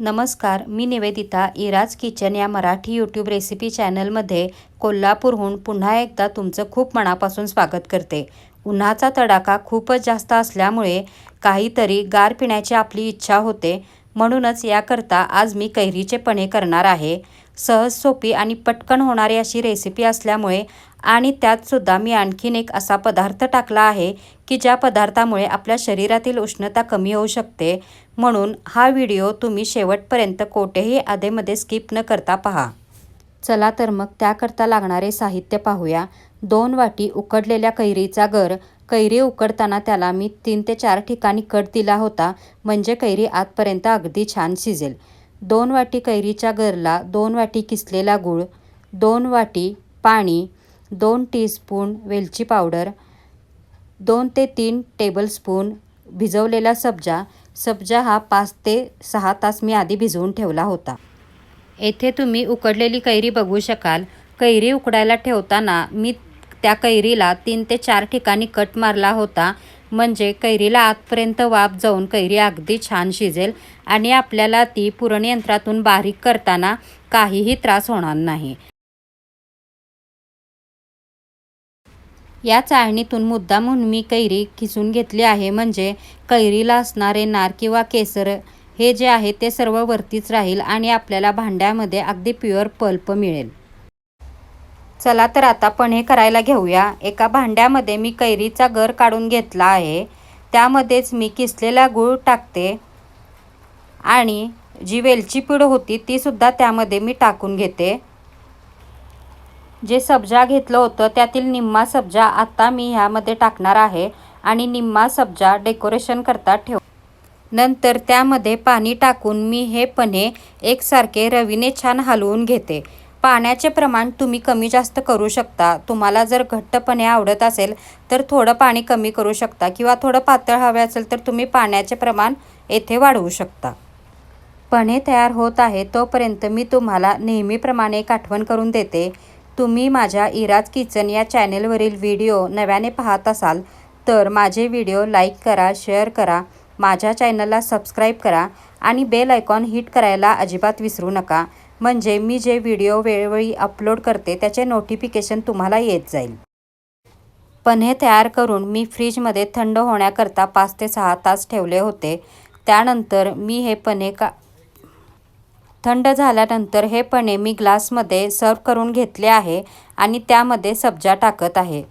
नमस्कार मी Nivedita Ira's kitchen या Marathi YouTube recipe चॅनलमध्ये कोल्हापूरहून पुन्हा एकदा तुमचं खूप मनापासून स्वागत करते. उन्हाचा तडाखा खूपच जास्त असल्यामुळे काहीतरी गार पिण्याची आपली इच्छा होते. म्हणूनच याकरता आज मी कैरीचे पणे करणार आहे. सहज सोपी आणि पटकन होणारी अशी रेसिपी असल्यामुळे आणि त्यातसुद्धा मी आणखीन एक असा पदार्थ टाकला आहे की ज्या पदार्थामुळे आपल्या शरीरातील उष्णता कमी होऊ शकते. म्हणून हा व्हिडिओ तुम्ही शेवटपर्यंत कोठेही आधेमध्ये स्किप न करता पहा. चला तर मग त्याकरता लागणारे साहित्य पाहूया. दोन वाटी उकडलेल्या कैरीचा गर कैरी उकडताना त्याला मी तीन ते चार ठिकाणी कट दिला होता म्हणजे कैरी आतपर्यंत अगदी छान शिजेल. दोन वाटी कैरीच्या गरला दोन वाटी किसलेला गूळ दोन वाटी पाणी दोन टीस्पून वेलची पावडर दोन ते तीन टेबलस्पून भिजवलेला सब्जा सब्जा हा पाच ते सहा तास मी आधी भिजवून ठेवला होता. येथे तुम्ही उकडलेली कैरी बघू शकाल. कैरी उकडायला ठेवताना मी त्या कैरीला तीन ते चार ठिकाणी कट मारला होता. म्हणजे कैरीला आतपर्यंत वाफ जाऊन कैरी अगदी छान शिजेल आणि आपल्याला ती पुरणयंत्रातून बारीक करताना काहीही त्रास होणार नाही. या चाळणीतून मुद्दामून मी कैरी खिसून घेतली आहे. म्हणजे कैरीला असणारे नार किंवा केसर हे जे आहे ते सर्व वरतीच राहील आणि आपल्याला भांड्यामध्ये अगदी प्युअर पल्प मिळेल. चला तर आता पणे करायला घेऊया. एका भांड्यामध्ये मी कैरीचा गर काढून घेतला आहे. त्यामध्येच मी किसलेला गूळ टाकते. आणि जी वेलची पूड होती तीसुद्धा त्यामध्ये मी टाकून घेते. जे सब्जा घेतलं होतं त्यातील निम्मा सब्जा आता मी ह्यामध्ये टाकणार आहे. आणि निम्मा सब्जा डेकोरेशन करता ठेव. नंतर त्यामध्ये पाणी टाकून मी हे पने एकसारखे रवीने छान हलवून घेते. पाण्याचे प्रमाण तुम्ही कमी जास्त करू शकता. तुम्हाला जर घट्टपणे आवडत असेल तर थोडं पाणी कमी करू शकता किंवा थोडं पातळ हवे असेल तर तुम्ही पाण्याचे प्रमाण येथे वाढवू शकता. पणे तयार होत आहे तोपर्यंत मी तुम्हाला नेहमीप्रमाणे एक आठवण करून देते. तुम्ही माझ्या इराज किचन या चॅनेलवरील व्हिडिओ नव्याने पाहत असाल तर माझे व्हिडिओ लाईक करा शेअर करा माझ्या चॅनलला सबस्क्राईब करा आणि बेल आयकॉन हिट करायला अजिबात विसरू नका. म्हणजे मी जे व्हिडिओ वेळोवेळी अपलोड करते त्याचे नोटिफिकेशन तुम्हाला येत जाईल. पन्हे तयार करून मी फ्रीजमध्ये थंड होण्याकरता पाच ते सहा तास ठेवले होते. त्यानंतर मी हे पन्हे का थंड झाल्यानंतर हे पणे मी ग्लासमध्ये सर्व करून घेतले आहे आणि त्यामध्ये सब्जा टाकत आहे.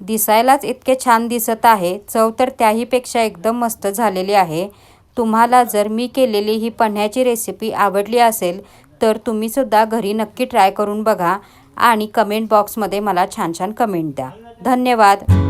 दिसायलाच इतके छान दिसत आहे. चव तर त्याहीपेक्षा एकदम मस्त झालेली आहे. तुम्हाला जर मी केलेली ही पन्ह्याची रेसिपी आवडली असेल तर तुम्हीसुद्धा घरी नक्की ट्राय करून बघा आणि कमेंट बॉक्समध्ये मला छान छान कमेंट द्या. धन्यवाद.